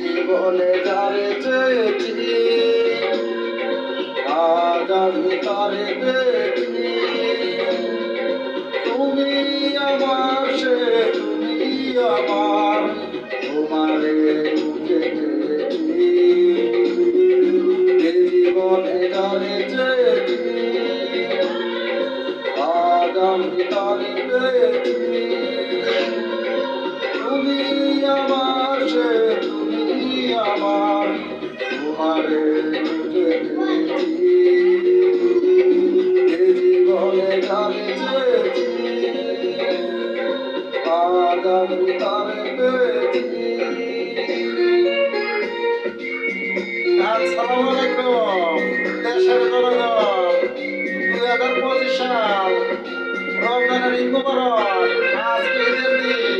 জীবনে যারে চেয়েছি আদার তারে পেয়েছি আমি তারে পেয়েছি তুমি আমার সে তুমি আমার তোমারে খুঁজে রমজানের ঈদ মুবারক আজকে ঈদের দিন।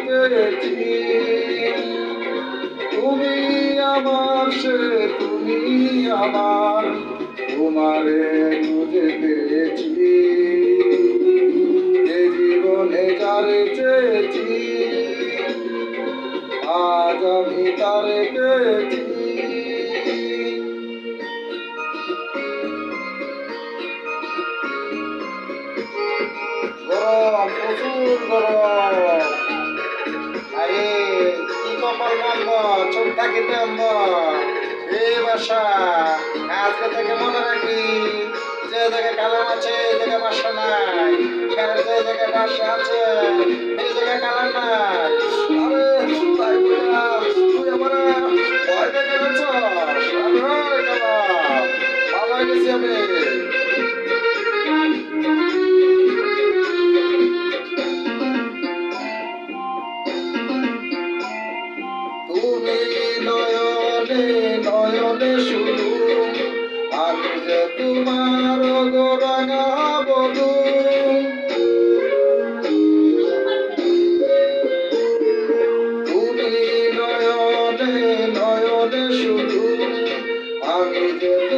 পেয়েছি তুমি আমার সে তুমি আমার তোমারে খুঁজে চোখ থাকিতে অন্ধ। এই বাসা, আজকে থেকে মনে রাখি যে জায়গায় কালাম আছে, এই জায়গায় বাসা নাই। যে জায়গায় বাসা আছে, এই জায়গায় কালাম নাই। বধু তুমি নয়নে নয়নে শুধু আমি যে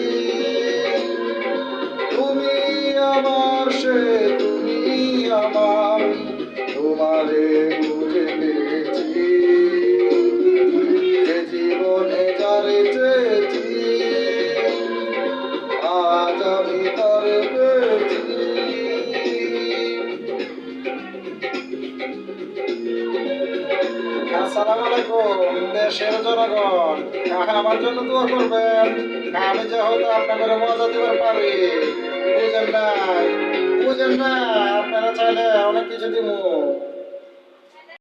আসসালামু আলাইকুম, দেশের জনগণ। আমার জন্য দোয়া করবেন। আমি যে হয়তো আপনাদের মজা দিবার পারি। বুঝেন না বুঝেন আপনারা চাইলে অনেক কিছু দিব